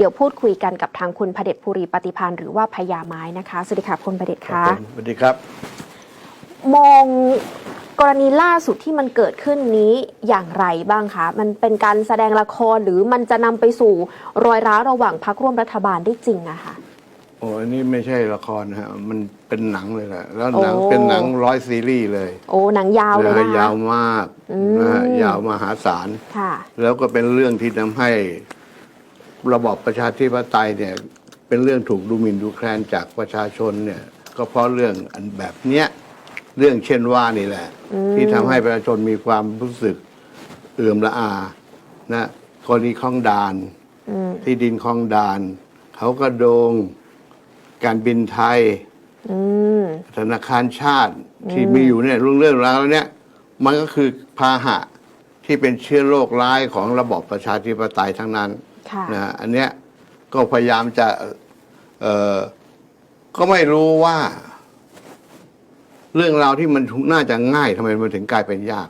เดี๋ยวพูดคุยกันกับทางคุณพเดชภูริปฏิพันธ์หรือว่าพญาไม้นะคะสวัสดีค่ะคุณพเดชครัคะบผมสวัสดีครับ มองกรณีล่าสุดที่มันเกิดขึ้นนี้อย่างไรบ้างคะ มันเป็นการแสดงละครหรือมันจะนำไปสู่รอยร้าวระหว่างพักร่วมรัฐบาลได้จริงอะคะโอ้อันนี้ไม่ใช่ละครนะฮะมันเป็นหนังเลยแหละแล้วโอ้หนังเป็นหนังร้อยซีรีส์เลย โอ้หนังยาวเลยนะนะฮะคะยาวมากอืมนะฮะยาวมหาศาลค่ะแล้วก็เป็นเรื่องที่ทำให้ ระบอบประชาธิปไตยเนี่ยเป็นเรื่องถูกดูหมิ่นดูแคลนจากประชาชนเนี่ยก็เพราะเรื่องอันแบบเนี้ยเรื่องเช่นว่านี่แหละอืมที่ทำให้ประชาชนมีความรู้สึกเอื่อมละอานะกรณีคลองดานอืมที่ดินคลองดาน เขาก็โดงการบินไทยอืมธนาคารชาติที่มีอยู่เนี่ยเรื่องเรื่องราวเนี่ย มันก็คือพาหะที่เป็นเชื้อโรคร้ายของระบอบประชาธิปไตยทั้งนั้นค่ะ นะฮะอันเนี้ยก็พยายามจะเอ่อก็ไม่รู้ว่า เรื่องราวที่มันน่าจะง่ายทำไมมันถึงกลายเป็นยาก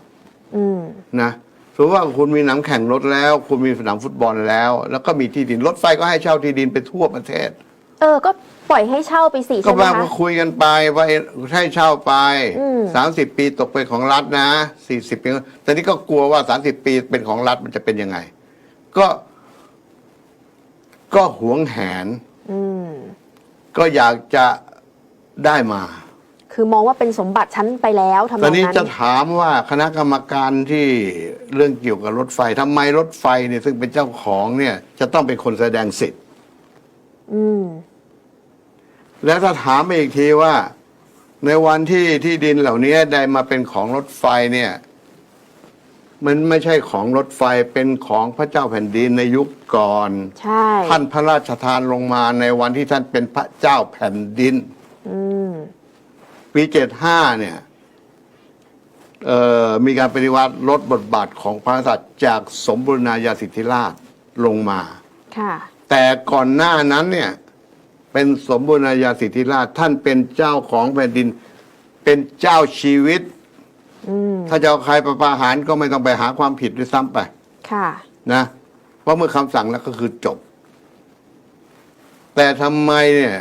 อืมนะสมมติว่าคุณมีหนังแข่งรถแล้ว คุณมีสนามฟุตบอลแล้ว แล้วก็มีที่ดินรถไฟก็ให้เช่าที่ดินไปทั่วประเทศ เออ ก็ปล่อยให้เช่าไปสี่ก็ใช่ไหมมาคะ คุยกันไปว่าให้เช่าไปอืม สามสิบปีตกเป็นของรัฐนะสี่สิบปีแต่นี่ก็กลัวว่าสามสิบปีเป็นของรัฐมันจะเป็นยังไง ก็ ก็หวงแหน อืม ก็อยากจะได้มาคือมองว่าเป็นสมบัติชั้นไปแล้วทำนตออนงนี้นั้นจะถามว่าคณะกรรมการที่เรื่องเกี่ยวกับรถไฟทำไมรถไฟเนี่ยซึ่งเป็นเจ้าของเนี่ย จะต้องเป็นคนแสดงสิทธิ์อืม แล้วถ้าถามไปอีกทีว่า ในวันที่ที่ดินเหล่านี้ได้มาเป็นของรถไฟเนี่ย มันไม่ใช่ของรถไฟเป็นของพระเจ้าแผ่นดินในยุคก่อน ใช่ท่านพระราชทานลงมาในวันที่ท่านเป็นพระเจ้าแผ่นดินอืมปีเจ็ดห้าเนี่ยเอ่อมีการปฏิวัติลดบทบาทของพระกษัตริย์จากสมบูรณาญาสิทธิราชลงมาค่ะแต่ก่อนหน้านั้นเนี่ย เป็นสมบูรณาญาสิทธิราชท่านเป็นเจ้าของแผ่นดิน เป็นเจ้าชีวิต อืมถ้าจะเอาใครไปประหารก็ไม่ต้องไปหาความผิดด้วยซ้ำไป ค่ะ นะ เพราะเมื่อคำสั่งแล้วก็คือจบ แต่ทำไมเนี่ย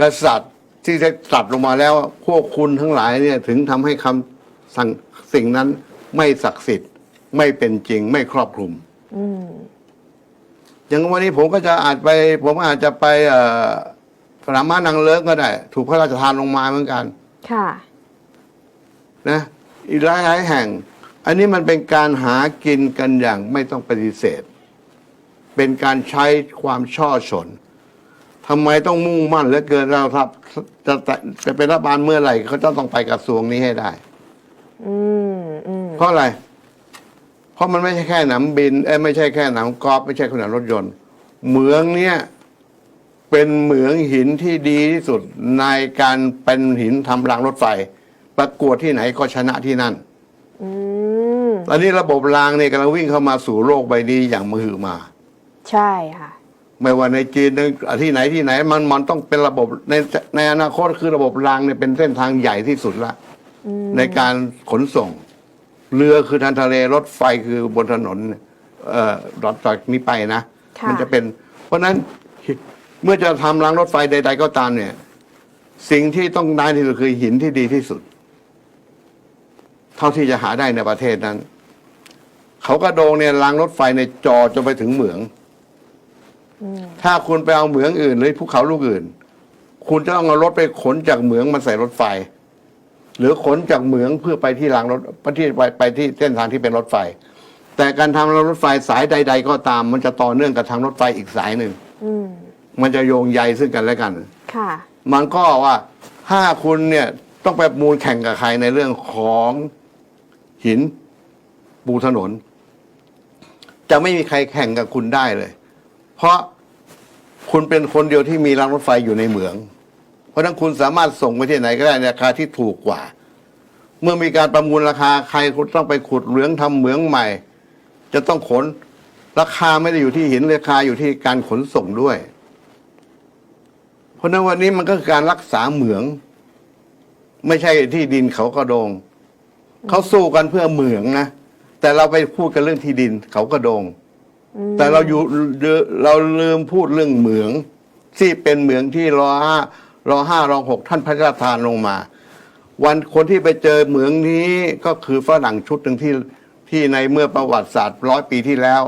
กษัตริย์ที่ได้ตรัสลงมาแล้วพวกคุณทั้งหลายเนี่ย ถึงทำให้คำสั่งสิ่งนั้นไม่ศักดิ์สิทธิ์ ไม่เป็นจริง ไม่ครอบคลุม อืม อย่างวันนี้ผมก็จะอาจไป ผมอาจจะไปเอ่อสนามม้านางเลิกก็ได้ ถูกพระราชทานลงมาเหมือนกัน ค่ะ นะ อีกหลายหลายแห่ง อันนี้มันเป็นการหากินกันอย่างไม่ต้องปฏิเสธ เป็นการใช้ความช่อชนทำไมต้องมุ่งมั่นเหลือเกินเราครับจะจะจะเป็นรัฐบาลเมื่อไหร่เขาจะต้องไปกระทรวงนี้ให้ได้อืมอืมเพราะอะไร เพราะมันไม่ใช่แค่หนามบินเอ้ยไม่ใช่แค่หนามกอล์ฟไม่ใช่ขนาดรถยนต์เหมืองเนี่ยเป็นเหมืองหินที่ดีที่สุดในการเป็นหินทำรางรถไฟ ประกวดที่ไหนก็ชนะที่นั่นอืมตอนนี้ระบบรางเนี่ยกำลังวิ่งเข้ามาสู่โลกใบนี้อย่างมหือมา ใช่ค่ะ ไม่ว่าในจีนในที่ไหนที่ไหน มันมันต้องเป็นระบบในในอนาคตคือระบบรางเนี่ยเป็นเส้นทางใหญ่ที่สุดละอืมในการขนส่ง เรือคือทางทะเลรถไฟคือบนถนนเนี่ยเอ่อรถจากนี้ไปนะค่ะมัจะเป็น เพราะฉะนั้นเมื่อจะทำรางรถไฟใด ๆ ก็ตามเนี่ย สิ่งที่ต้องได้ที่สุดคือหินที่ดีที่สุด เท่าที่จะหาได้ในประเทศนั้น เขากระโดงเนี่ยรางรถไฟในยจอจนไปถึงเหมืองอืมถ้าคุณไปเอาเหมืองอื่น หรือภูเขาลูกอื่น คุณจะต้องเอารถไปขนจากเหมืองมาใส่รถไฟ หรือขนจากเหมืองเพื่อไปที่รางรถไปที่ไปไปที่เส้นทางที่เป็นรถไฟ แต่การทำรางรถไฟสายใด ๆ ก็ตาม มันจะต่อเนื่องกับทางรถไฟอีกสายหนึ่งอืมมันจะโยงใยซึ่งกันและกัน ค่ะ มันก็ว่าถ้าคุณเนี่ยต้องไปมูลแข่งกับใครในเรื่องของ หินปูถนน จะไม่มีใครแข่งกับคุณได้เลย เพราะคุณเป็นคนเดียวที่มีรางรถไฟอยู่ในเหมือง เพราะนั้นคุณสามารถส่งไปที่ไหนก็ได้ในราคาที่ถูกกว่า เมื่อมีการประมูลราคาใครคุณต้องไปขุดเหมืองทำเหมืองใหม่ จะต้องขนราคาไม่ได้อยู่ที่หินราคาอยู่ที่การขนส่งด้วย เพราะฉะนั้นวันนี้มันก็คือการรักษาเหมือง ไม่ใช่ที่ดินเขากระโดง เขาสู้กันเพื่อเหมืองนะ แต่เราไปพูดกันเรื่องที่ดิน เขากระโดงอมแต่เราอยู่เราลืมพูดเรื่องเหมือง ที่เป็นเหมืองที่รอห้ารอห้ารอหกท่านพระราชทานลงมา วันคนที่ไปเจอเหมืองนี้ก็คือฝรั่งชุดหนึ่งที่ที่ในเมื่อประวัติศาสตร์ร้อยปีที่แล้ว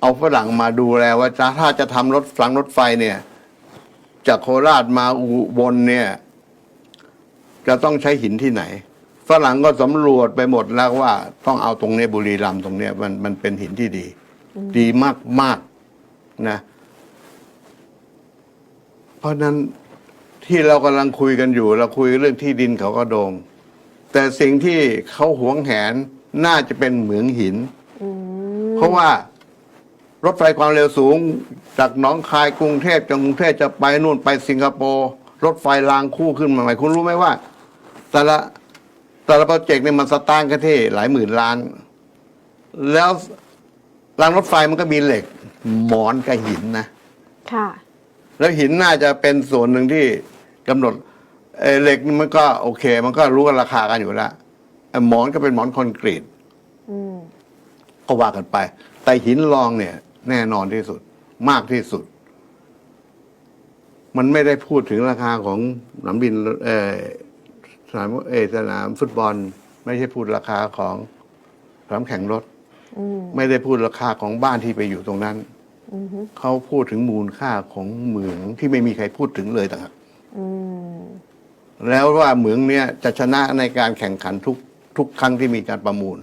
เอาฝรั่งมาดูแลว่าจะถ้าจะทำรถฝังรถไฟเนี่ย จากโคราชมาอุบลเนี่ย จะต้องใช้หินที่ไหน ฝรั่งก็สำรวจไปหมดแล้วว่า ต้องเอาตรงเนี้ยบุรีรัมย์ตรงเนี้ยมันมันเป็นหินที่ดี ดีมากมากๆนะ เพราะฉะนั้นที่เรากำลังคุยกันอยู่ เราคุยเรื่องที่ดินเขาก็โดง แต่สิ่งที่เขาหวงแหนน่าจะเป็นเหมืองหินอืมเพราะว่ารถไฟความเร็วสูง จากหนองคายกรุงเทพจากกรุงเทพจะไปนู่นไปสิงคโปร์รถไฟรางคู่ขึ้นมาใหม่คุณรู้ไหมว่า แต่ละ แต่ละโปรเจกต์เนี่ยมันสตางค์กันที่หลายหมื่นล้าน แล้วรางรถไฟมันก็มีเหล็ก หมอนกับหินนะ ค่ะ แล้วหินน่าจะเป็นส่วนหนึ่งที่กำหนดเอ่อเหล็กนี่มันก็โอเค มันก็รู้กันราคากันอยู่แล้วเอ่อหมอนก็เป็นหมอนคอนกรีต อืม ก็ว่ากันไป แต่หินรองเนี่ย แน่นอนที่สุด มากที่สุด มันไม่ได้พูดถึงราคาของสนามบินเออ สนามเออสนามฟุตบอล ไม่ใช่พูดราคาของสนามแข่งรถอืมไม่ได้พูดราคาของบ้านที่ไปอยู่ตรงนั้นอืมเขาพูดถึงมูลค่าของเหมืองที่ไม่มีใครพูดถึงเลยต่างหากอืมแล้วว่าเหมืองเนี้ยจะชนะในการแข่งขันทุกทุกครั้งที่มีการประมูล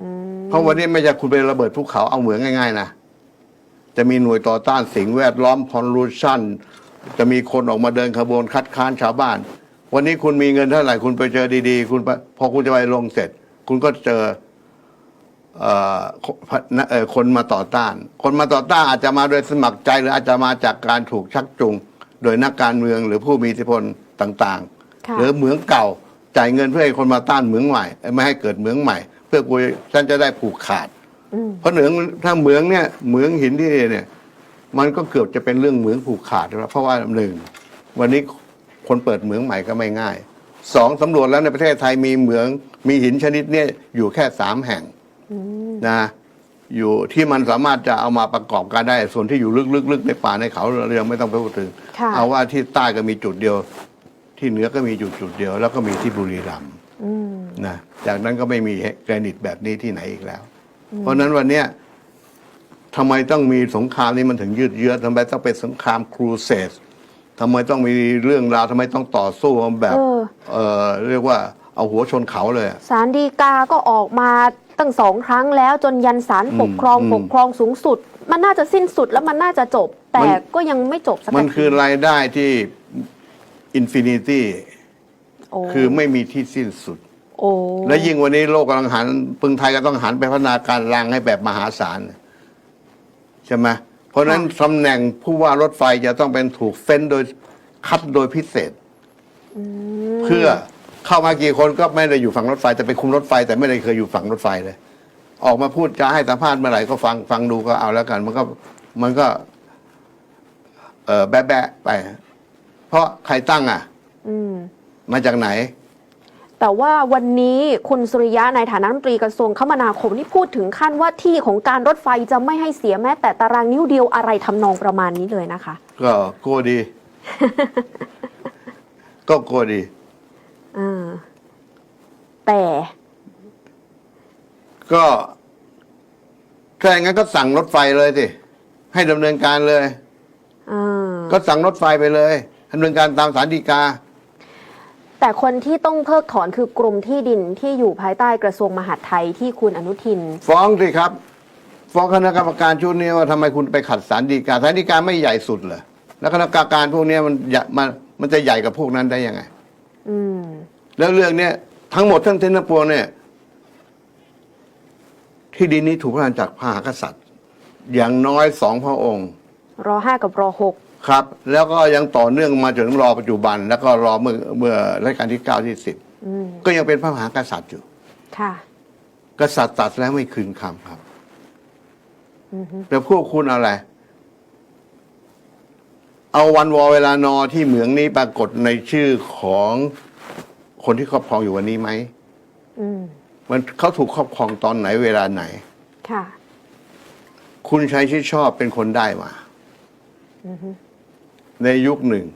อืมเพราะวันนี้ไม่ใช่คุณไประเบิดภูเขาเอาเหมืองง่ายๆนะจะมีหน่วยต่อต้านสิ่งแวดล้อมพอลูชันจะมีคนออกมาเดินขบวนคัดค้านชาวบ้าน วันนี้คุณมีเงินเท่าไหร่คุณไปเจอดีๆ คุณไปพอคุณจะไปลงเสร็จ คุณก็เจอเอ่อเอ่อคนมาต่อต้าน คนมาต่อต้านอาจจะมาโดยสมัครใจหรืออาจจะมาจากการถูกชักจูงโดยนักการเมืองหรือผู้มีอิทธิพลต่างค่ะๆหรือเหมืองเก่าจ่ายเงินเพื่อให้คนมาต้านเหมืองใหม่ ไม่ให้เกิดเหมืองใหม่ เพื่อกูฉันจะได้ผูกขาดอืมเพราะเหมืองถ้าเหมืองเนี่ยเหมืองหินที่นี่เนี่ย มันก็เกือบจะเป็นเรื่องเหมืองผูกขาดแล้วเพราะว่าหนึ่งวันนี้ คนเปิดเหมืองใหม่ก็ไม่ง่ายสองสำรวจแล้วในประเทศไทยมีเหมืองมีหินชนิดเนี่ยอยู่แค่สามแห่งอืมนะอยู่ที่มันสามารถจะเอามาประกอบกันได้ ส่วนที่อยู่ลึกๆในป่าในเขาเรายังไม่ต้องไปพูดถึงค่ะเอาว่าที่ใต้ก็มีจุดเดียว ที่เหนือก็มีจุดจุดเดียว แล้วก็มีที่บุรีรัมย์อืมนะจากนั้นก็ไม่มีแกรนิตแบบนี้ที่ไหนอีกแล้ว เพราะฉะนั้นวันเนี้ยทำไมต้องมีสงครามนี้มันถึงยืดเยื้อทำไมต้องเป็นสงครามครูเสด ทำไมต้องมีเรื่องราวทำไมต้องต่อสู้กันแบบเออ เออเรียกว่าเอาหัวชนเขาเลยอะ สารดีกาก็ออกมาตั้งสองครั้งแล้วจนยันสารปกครองอืมปกครองสูงสุด มันน่าจะสิ้นสุดแล้วมันน่าจะจบ แต่มัน ก็ยังไม่จบสักมันทีคือรายได้ที่อินฟินิตี้โอ้คือไม่มีที่สิ้นสุด โอ้และยิ่งวันนี้โลกกำลังหันปึงไทยก็ต้องหันไปพัฒนาการรางให้แบบมหาศาลใช่ไหมเพ ราะฉะนั้นตำแหน่งผู้ว่ารถไฟจะต้องเป็นถูกเฟ้นโดยคัดโดยพิเศษมเพื่อเข้ามากี่คนก็ไม่ได้อยู่ฝั่งรถไฟ แต่ไปคุมรถไฟ แต่ไม่ได้เคยอยู่ฝั่งรถไฟเลย ออกมาพูดจะให้สัมภาษณ์เมื่อไหร่ก็ฟังฟังดูก็เอาแล้วกัน มันก็มันก็ เออแบะแบะไป เพราะใครตั้งอะอืมมาจากไหน แต่ว่าวันนี้คุณสุริยะในฐานะรัฐมนตรีกระทรวงคมนาคมนี่พูดถึงขั้นว่าที่ของการรถไฟจะไม่ให้เสียแม้แต่ตารางนิ้วเดียวอะไรทำนองประมาณนี้เลยนะคะ ก็กลัวดี ก็กลัวดีอ่าแต่ ก็ถ้าอย่างนั้นก็สั่งรถไฟเลยสิให้ดำเนินการเลยอ่าก็สั่งรถไฟไปเลยดำเนินการตามสารดีกา แต่คนที่ต้องเพิกถอนคือกรมที่ดินที่อยู่ภายใต้กระทรวงมหาดไทยที่คุณอนุทิน ฟ้องสิครับ ฟ้องคณะกรรมการชุดนี้ว่าทำไมคุณไปขัดสารดีกาสารดีกาไม่ใหญ่สุดเหรอแล้วคณะกรรมการพวกนี้มันใหญ่มันมันจะใหญ่กับพวกนั้นได้ยังไง อืม แล้วเรื่องเนี้ยทั้งหมดทั้งสิ้นทั้งปวงเนี่ย ที่ดินนี้ถูกพระราชจากพระมหากษัตริย์ อย่างน้อยสองพระองค์ รอห้ากับรอหก ครับ แล้วก็ยังต่อเนื่องมาจนถึงรอปัจจุบัน แล้วก็รอเมื่อเมื่อรัชกาลที่เก้าที่สิบอืมก็ยังเป็นพระมหากษัตริย์อยู่ ค่ะ กษัตริย์ตัดแล้วไม่คืนคำครับ อือฮึแต่พวกคุณเอาอะไร เอาวันวอเวลานอที่เหมืองนี้ปรากฏในชื่อของคนที่ครอบครองอยู่วันนี้ไหม อืมมันเขาถูกครอบครองตอนไหนเวลาไหน ค่ะ คุณชัยชิดชอบเป็นคนได้มา ในยุคหนึ่ง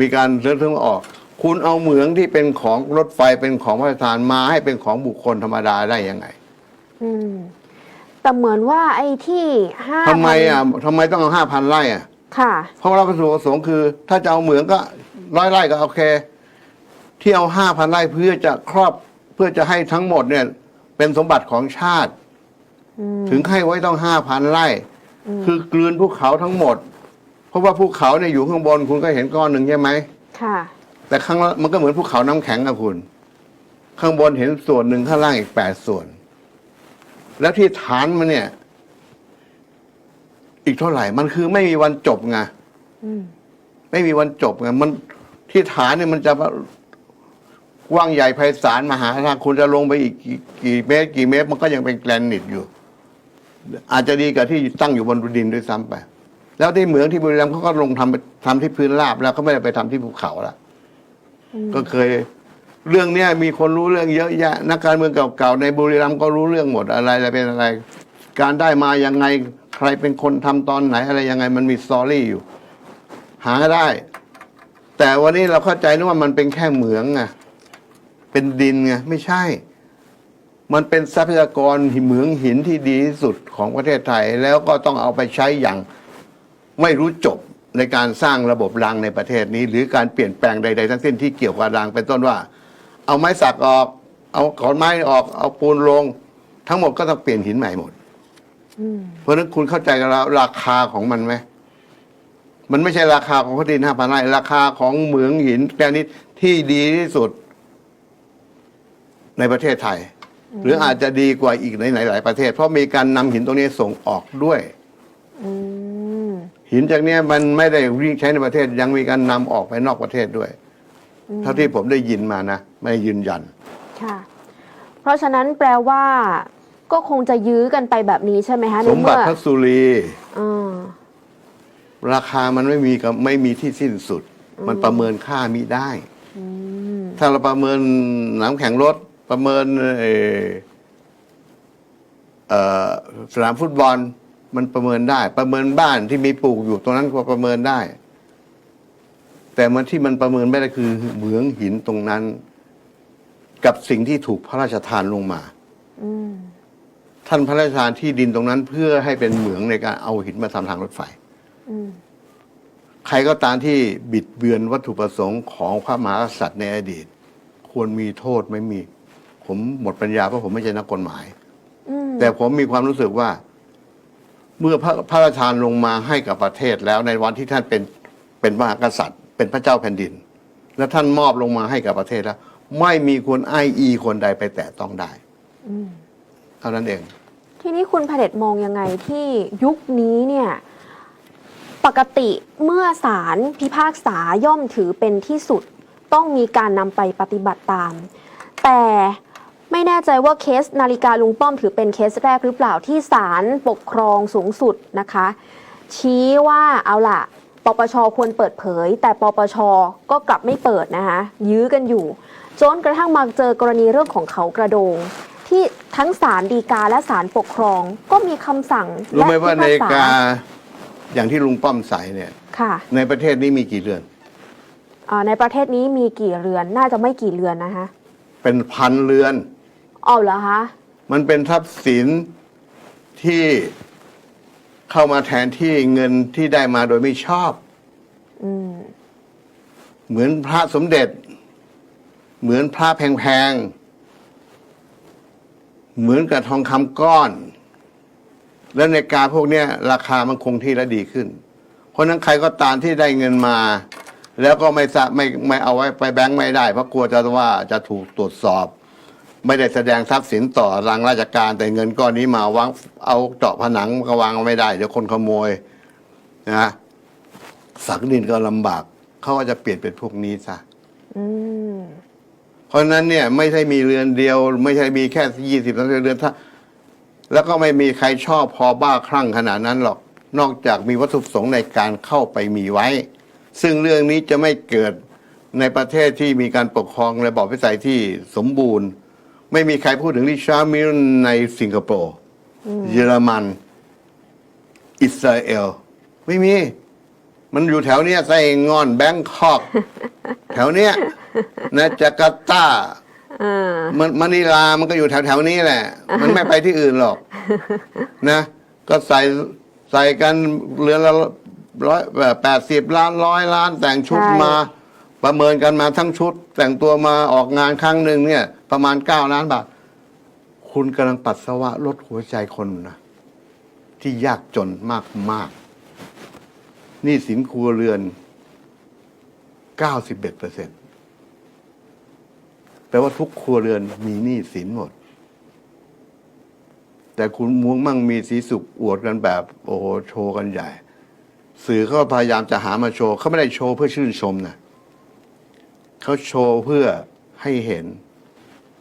มีการเรื่องออก คุณเอาเหมืองที่เป็นของรถไฟเป็นของพระราชทานมาให้เป็นของบุคคลธรรมดาได้ยังไงอืมแต่เหมือนว่าไอ้ที่ห้าทำไมอะทำไมต้องเอาห้าพันไร่อะ ค่ะ เพราะเราประสงค์คือ ถ้าจะเอาเหมืองก็ร้อยไร่ก็โอเค ที่เอาห้าพันไร่เพื่อจะครอบเพื่อจะให้ทั้งหมดเนี่ย เป็นสมบัติของชาติ อืม ถึงให้ไว้ต้องห้าพันไร่ คือกลืนภูเขาทั้งหมด เพราะว่าภูเขาเนี่ยอยู่ข้างบนคุณก็เห็นก้อนหนึ่งใช่ไหมค่ะ แต่ข้างล่างมันก็เหมือนภูเขาน้ำแข็งอะคุณ ข้างบนเห็นส่วนหนึ่งข้างล่างอีกแปดส่วน แล้วที่ฐานมันเนี่ย อีกเท่าไหร่ มันคือไม่มีวันจบไงอืมไม่มีวันจบไงมันที่ฐานเนี่ยมันจะกว้างใหญ่ไพศาลมหาศาลคุณจะลงไปอีกกี่กี่เมตร กี่เมตร มันก็ยังเป็นแกรนิตอยู่ อาจจะดีกว่าที่ตั้งอยู่บนดินด้วยซ้ำไป แล้วที่เหมืองที่บุรีรัมย์เขาก็ลงทำทำที่พื้นราบแล้วเขาไม่ได้ไปทำที่ภูเขาละก็เคย เรื่องเนี้ยมีคนรู้เรื่องเยอะแยะนักการเมืองเก่าๆในบุรีรัมย์ก็รู้เรื่องหมดอะไรอะไรเป็นอะไร การได้มายังไงใครเป็นคนทำตอนไหนอะไรยังไงมันมีสตอรี่อยู่ หาได้ แต่วันนี้เราเข้าใจนึกว่ามันเป็นแค่เหมืองไงเป็นดินไงไม่ใช่ มันเป็นทรัพยากรเหมืองหินที่ดีที่สุดของประเทศไทย แล้วก็ต้องเอาไปใช้อย่าง ไม่รู้จบในการสร้างระบบรางในประเทศนี้ หรือการเปลี่ยนแปลงใด ๆ ทั้งสิ้นที่เกี่ยวกับรางเป็นต้นว่า เอาไม้สักออก เอาขอนไม้ออกเอาปูนลง ทั้งหมดก็ต้องเปลี่ยนหินใหม่หมดอืมเพราะฉะนั้นคุณเข้าใจกันแล้วราคาของมันไหมมันไม่ใช่ราคาของข้าวดินห้าพันไร่ราคาของเหมืองหินแกรนิตที่ดีที่สุด ในประเทศไทย หรืออาจจะดีกว่าอีกในหลาย ๆ ประเทศ เพราะมีการนำหินตรงนี้ส่งออกด้วยอืม หินจากเนี้ยมันไม่ได้วิ่งใช้ในประเทศยังมีการนำออกไปนอกประเทศด้วย เท่าที่ผมได้ยินมานะ ไม่ยืนยัน ค่ะ เพราะฉะนั้นแปลว่า ก็คงจะยื้อกันไปแบบนี้ใช่ไหมคะสในมบัเมื่ติอพัสุรี อ่าราคามันไม่มีกับไม่มีที่สิ้นสุด มันประเมินค่ามิได้ อืมถ้าเราประเมินหน้ำแข็งรถประเมินเอ่อเอ่อสนามฟุตบอล มันประเมินได้ ประเมินบ้านที่มีปลูกอยู่ตรงนั้นก็ประเมินได้ แต่มันที่มันประเมินไม่ได้คือเหมืองหินตรงนั้น กับสิ่งที่ถูกพระราชทานลงมาอท่านพระราชทานที่ดินตรงนั้น เพื่อให้เป็นเหมืองในการเอาหินมาทำทางรถไฟอใครก็ตามที่บิดเบือนวัตถุประสงค์ของพระมหากษัตริย์ในอดีต ควรมีโทษไม่มี ผมหมดปัญญาเพราะผมไม่ใช่นักกฎหมายอืแต่ผมมีความรู้สึกว่า เมื่อพระพระราชทานลงมาให้กับประเทศแล้วในวันที่ท่านเป็นเป็นมหากษัตริย์ เป็นพระเจ้าแผ่นดิน และท่านมอบลงมาให้กับประเทศแล้ว ไม่มีคนไออีคนใดไปแตะต้องได้เท่านั้นเอง ทีนี้คุณพเดชมองยังไงที่ยุคนี้เนี่ยปกติเมื่อศาลพิพากษาย่อมถือเป็นที่สุด ต้องมีการนำไปปฏิบัติตาม แต่ ไม่แน่ใจว่าเคสนาฬิกาลุงป้อมถือเป็นเคสแรกหรือเปล่าที่ศาลปกครองสูงสุดนะคะ ชี้ว่าเอาล่ะ ปปชควรเปิดเผย แต่ปปชก็กลับไม่เปิดนะคะยื้อกันอยู่ จนกระทั่งมาเจอกรณีเรื่องของเขากระโดง ที่ทั้งศาลฎีกาและศาลปกครองก็มีคำสั่งรู้ไหมว่าและนาพิฬิพษกาอย่างที่ลุงป้อมใส่เนี่ยค่ะในประเทศนี้มีกี่เรือนอ่าในประเทศนี้มีกี่เรือนน่าจะไม่กี่เรือนนะคะเป็นพันเรือน อ๋อเหรอคะมันเป็นทรัพย์สินที่เข้ามาแทนที่เงินที่ได้มาโดยไม่ชอบ อืม เหมือนพระสมเด็จ เหมือนพระแพงๆ เหมือนกับทองคำก้อน แล้วในการพวกเนี้ยราคามันคงที่และดีขึ้น เพราะฉะนั้นใครก็ตามที่ได้เงินมา แล้วก็ไม่สะไม่ไม่เอาไว้ไปแบงค์ไม่ได้ เพราะกลัวจะว่าจะถูกตรวจสอบ ไม่ได้แสดงทรัพย์สินต่อรางราชการ แต่เงินก้อนนี้มาวางเอาเจาะผนังก็วางไม่ได้เดี๋ยวคนขโมยนะสักดินก็ลำบากเขาก็จะเปลี่ยนเป็นพวกนี้ซะอืมเพราะฉะนั้นเนี่ย ไม่ใช่มีเรือนเดียว ไม่ใช่มีแค่ยี่สิบสามสิบเรือนถ้าแล้วก็ไม่มีใครชอบพอบ้าคลั่งขนาดนั้นหรอก นอกจากมีวัตถุประสงค์ในการเข้าไปมีไว้ ซึ่งเรื่องนี้จะไม่เกิดในประเทศที่มีการปกครองระบอบวิสัยที่สมบูรณ์ ไม่มีใครพูดถึงริชาร์ดมิลในสิงคโปร์เยอรมัน อิสราเอล ไม่มี มันอยู่แถวเนี้ยไซงอนแบงคอกแถวเนี้ยนะจาการ์ตาเออมันมะนิลามันก็อยู่แถวแถวๆนี้แหละ มันไม่ไปที่อื่นหรอก นะ ก็ใส่ใส่กันเรือนละร้อยแปดสิบล้านร้อยล้านแต่งชุดมา ประเมินกันมาทั้งชุด แต่งตัวมาออกงานครั้งหนึ่งเนี่ย ประมาณเก้าล้านบาท คุณกำลังปัสสาวะลดหัวใจคนนะที่ยากจนมากมากนี่สินครัวเรือนเก้าสิบเอ็ดเปอร์เซ็นต์แปลว่าทุกครัวเรือนมีหนี้สินหมด แต่คุณมุ้งมั่งมีสีสุขอวดกันแบบ โอ้โหโชว์กันใหญ่ สื่อเขาพยายามจะหามาโชว์เขาไม่ได้โชว์เพื่อชื่นชมนะเขาโชว์เพื่อให้เห็น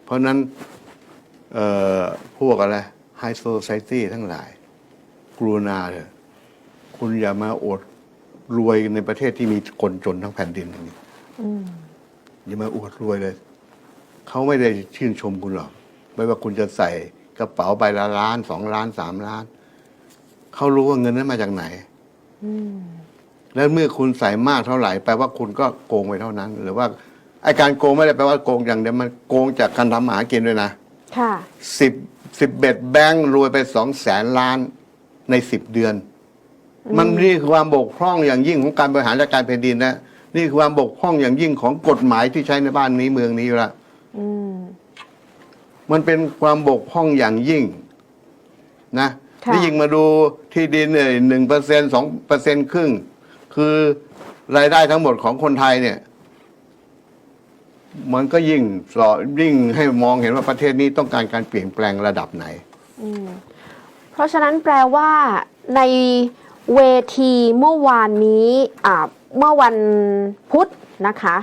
เพราะนั้นเอ่อพวกอะไรไฮโซไซตี้ทั้งหลาย กรุณาเถอะคุณอย่ามาอดรวยในประเทศที่มีคนจนทั้งแผ่นดินอย่างนี้อืมอย่ามาอวดรวยเลย เขาไม่ได้ชื่นชมคุณหรอก ไม่ว่าคุณจะใส่กระเป๋าใบละล้านสองล้านสามล้าน เขารู้ว่าเงินนั้นมาจากไหนอืมแล้วเมื่อคุณใส่มากเท่าไหร่แปลว่าคุณก็โกงไปเท่านั้น หรือว่า ไอการโกงไม่ได้แปลว่าโกงอย่างเดียวมันโกงจากการทำหากินด้วยนะค่ะ สิบสิบเบ็ดแบงค์รวยไปสองแสนล้านในสิบเดือน มันนี่คือความบกพร่องอย่างยิ่งของการบริหารจัดการแผ่นดินนะนี่คือความบกพร่องอย่างยิ่งของกฎหมายที่ใช้ในบ้านนี้เมืองนี้อยู่ละอืมมันเป็นความบกพร่องอย่างยิ่ง นะค่ะ นี่ยิ่งมาดูที่ดินเนี่ยหนึ่งเปอร์เซ็นสองเปอร์เซ็นครึ่ง คือรายได้ทั้งหมดของคนไทยเนี่ย มันก็ยิ่งสอยิ่งให้มองเห็นว่าประเทศนี้ต้องการการเปลี่ยนแปลงระดับไหน อืมเพราะฉะนั้นแปลว่าในเวทีเมื่อวานนี้อ่าเมื่อวันพุธนะคะ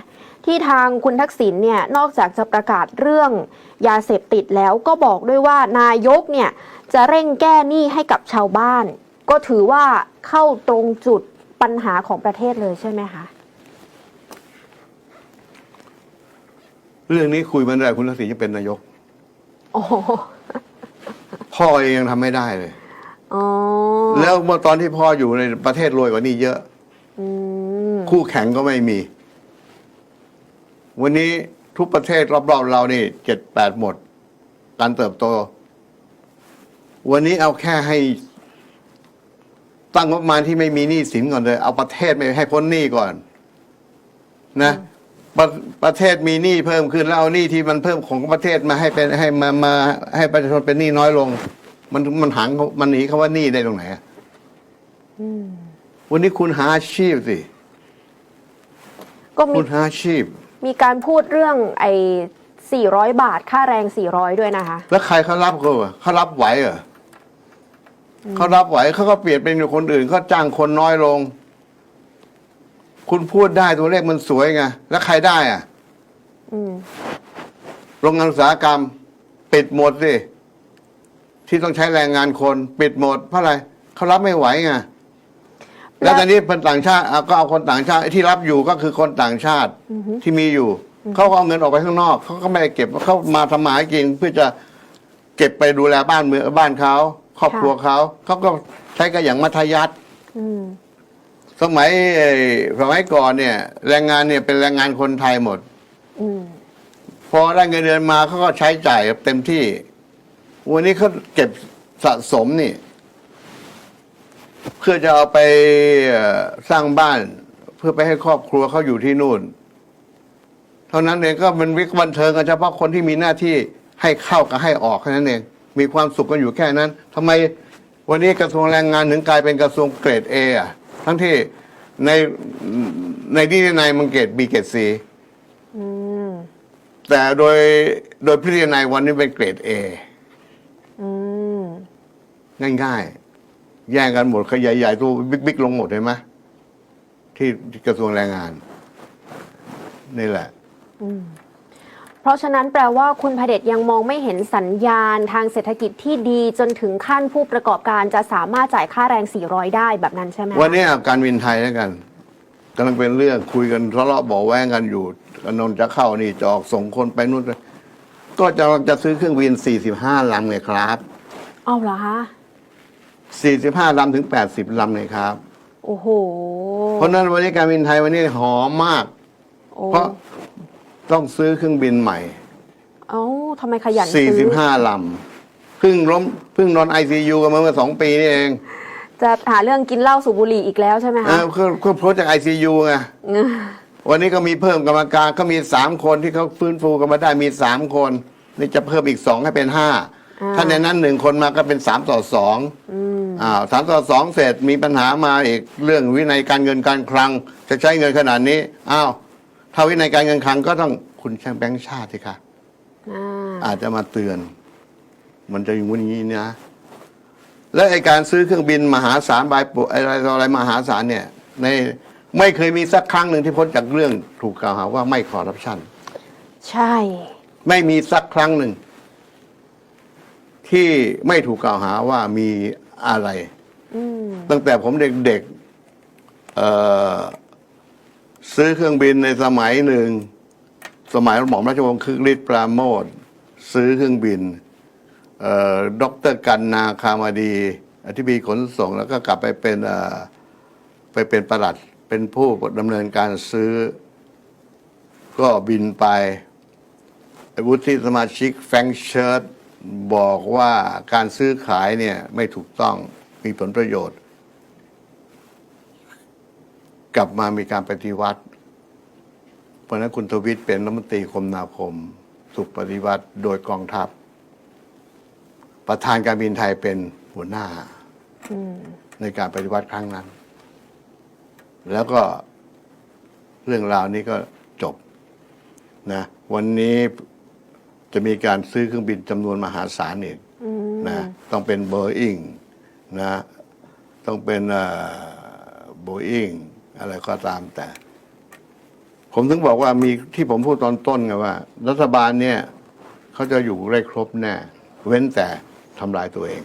ที่ทางคุณทักษิณเนี่ยนอกจากจะประกาศเรื่องยาเสพติดแล้วก็บอกด้วยว่านายกเนี่ยจะเร่งแก้หนี้ให้กับชาวบ้าน ก็ถือว่าเข้าตรงจุดปัญหาของประเทศเลยใช่ไหมคะ เรื่องนี้คุยมันได้คุณทักษิณจะเป็นนายก โอ้โหพ่อเองยังทำไม่ได้เลย อ๋อแล้วเมื่อตอนที่พ่ออยู่ในประเทศรวยกว่านี้เยอะ อืมคู่แข่งก็ไม่มี วันนี้ทุกประเทศรอบๆเรานี่เจ็ดแปดหมด การเติบโต วันนี้เอาแค่ให้ ตั้งงบประมาณที่ไม่มีหนี้สินก่อนเลย เอาประเทศไม่ให้พ้นหนี้ก่อน นะ ประประเทศมีหนี้เพิ่มขึ้นแล้วเอาหนี้ที่มันเพิ่มของประเทศมาให้เป็นให้มามาให้ประชาชนเป็นหนี้น้อยลง มันมันหังมันหนีคาว่าหนี้ได้ตรงไหนอะอืมวันนี้คุณหาอาชีพสิก็มีคุณหาอาชีพ มีการพูดเรื่องไอ้400บาทค่าแรง400ด้วยนะคะ แล้วใครเขารับเขาอะเขารับไหวเหรออเขารับไหวเขาก็เปลี่ยนเป็นคนอื่นเขาจ้างคนน้อยลง คุณพูดได้ตัวเลขมันสวยไงแล้วใครได้อะอืมโรงงานอุตสาหกรรม ปิดหมดสิที่ต้องใช้แรงงานคนปิดหมด เพราะอะไรเขารับไม่ไหวไงแล้วตอนนี้เป็นต่างชาติอะก็เอาคนต่างชาติไอ้ที่รับอยู่ก็คือคนต่างชาติอือฮึที่มีอยู่เขาก็เอาเงินออกไปข้างนอกเขาก็ไม่ได้เก็บเขามาทำมาหากินเพื่อจะเก็บไปดูแลบ้านเมืองบ้านเขาครอบครัวเขาเขาก็ใช้กันอย่างมัธยัติอืม สมัยเอ่อสมัยก่อนเนี่ย แรงงานเนี่ยเป็นแรงงานคนไทยหมดอืมพอได้เงินเดือนมาเขาก็ใช้จ่ายเต็มที่ วันนี้เขาเก็บสะสมนี่ เพื่อจะเอาไปเอ่อสร้างบ้าน เพื่อไปให้ครอบครัวเขาอยู่ที่นู่น เท่านั้นเองก็เป็นวิกบันเทิงกันเฉพาะคนที่มีหน้าที่ให้เข้ากับให้ออกแค่นั้นเองมีความสุขกันอยู่แค่นั้นทำไมวันนี้กระทรวงแรงงานถึงกลายเป็นกระทรวงเกรดเอะ ทั้งที่ในในที่ในมันเกรดบีเกรดซีอืมแต่โดยโดยพิจารณาวันนี้เป็นเกรด A อืมง่ายๆ แย่งกันหมดขยายใหญ่ๆตัวบิ๊กๆลงหมดเห็นไหมที่กระทรวงแรงงาน นี่แหละอืม เพราะฉะนั้นแปลว่าคุณพเดชยังมองไม่เห็นสัญญาณทางเศรษฐกิจที่ดีจนถึงขั้นผู้ประกอบการจะสามารถจ่ายค่าแรง 400 ได้แบบนั้นใช่ไหมคะวันนี้เอาการบินไทยแล้วกันกำลังเป็นเรื่องคุยกันทะเลาะเบาะแว้งกันอยู่อนนท์จะเข้านี่จะออกส่งคนไปนู่นไปก็จะจะซื้อเครื่องบิน 45 ลำไงครับเอาเหรอคะ45 ลำถึง 80 ลำเลยครับ โอ้โห เพราะฉะนั้นวันนี้การบินไทยวันนี้หอมมากโอ้เพราะ ต้องซื้อเครื่องบินใหม่ เอ้าทำไมขยันซื้อ45ลำเพิ่งล้มเพิ่งนอนไอซียูกันมาเมื่อสองปีนี่เองจะหาเรื่องกินเหล้าสูบบุหรี่อีกแล้วใช่ไหมเอคะอก็ก็พ้นจากไอซียูไงวันนี้ก็มีเพิ่มกรรมการก็มีสามคนที่เขาฟื้นฟูกันมาได้มีสามคน นี่จะเพิ่มอีกสองให้เป็นห้าอ่าถ้าในนั้นหนึ่งคนมาก็เป็นสามต่อสองอืมอ้าวสามต่อสองเสร็จมีปัญหามาอีกเรื่องวินัยการเงินการคลัง จะใช้เงินขนาดนี้อ้าว ถ้าวินัยการเงินคลังก็ต้องคุณใช้แบงค์ชาติสิคะอ่าอาจจะมาเตือน มันจะอยู่วันนี้นะและไอการซื้อเครื่องบินมหาศาลบายปุอะไรต่ออะไรมหาศาลเนี่ย ในไม่เคยมีสักครั้งหนึ่งที่พ้นจากเรื่องถูกกล่าวหาว่าไม่คอร์รัปชันใช่ ไม่มีสักครั้งหนึ่ง ที่ไม่ถูกกล่าวหาว่ามีอะไร อืม ตั้งแต่ผมเด็กๆเอ่อ ซื้อเครื่องบินในสมัยหนึ่ง สมัยหม่อมราชวงศ์คึกฤทธิ์ปราโมทซื้อเครื่องบินเอ่อดรกันนาคามาดี อธิบดีขนส่งแล้วก็กลับไปเป็นไปเป็นประหลัด เป็นผู้ดำเนินการซื้อ ก็บินไปวุฒิสมาชิกแฟงเชิร์ตบอกว่าการซื้อขายเนี่ยไม่ถูกต้องมีผลประโยชน์ กลับมามีการปฏิวัติ เพราะนั้นคุณทวิตเป็นรัฐมนตรีคมนาคม ถูกปฏิวัติโดยกองทัพ ประธานการบินไทยเป็นหัวหน้าในการปฏิวัติครั้งนั้น แล้วก็เรื่องราวนี้ก็จบนะ วันนี้จะมีการซื้อเครื่องบินจำนวนมหาศาลอีกนะต้องเป็นเบอร์อิงนะ ต้องเป็นโบอิง อะไรก็ตามแต่ ผมถึงบอกว่ามีที่ผมพูดตอนต้นไงว่า รัฐบาลเนี่ยเขาจะอยู่ได้ครบแน่ เว้นแต่ทำลายตัวเอง